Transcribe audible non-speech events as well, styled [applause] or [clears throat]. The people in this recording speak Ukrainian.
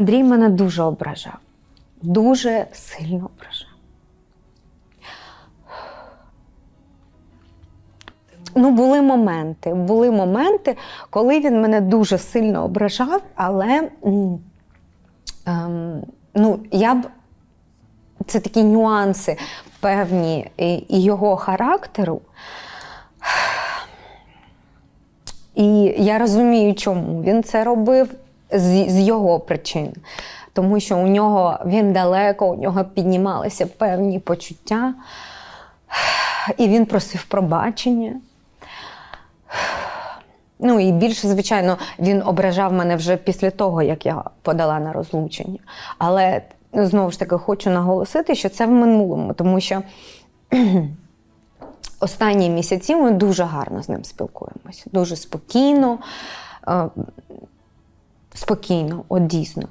Андрій мене дуже ображав, дуже сильно ображав. Ну, були моменти. Були моменти, коли він мене дуже сильно ображав, але ем, ну, я б це такі нюанси певні і, його характеру. І я розумію, чому він це робив з, з його причин. Тому що у нього він далеко, у нього піднімалися певні почуття, і він просив пробачення. Ну і більше, звичайно, він ображав мене вже після того, як я подала на розлучення. Але ну, знову ж таки хочу наголосити, що це в минулому, тому що [clears throat] останні місяці ми дуже гарно з ним спілкуємося. Дуже спокійно, е, спокійно, от дійсно.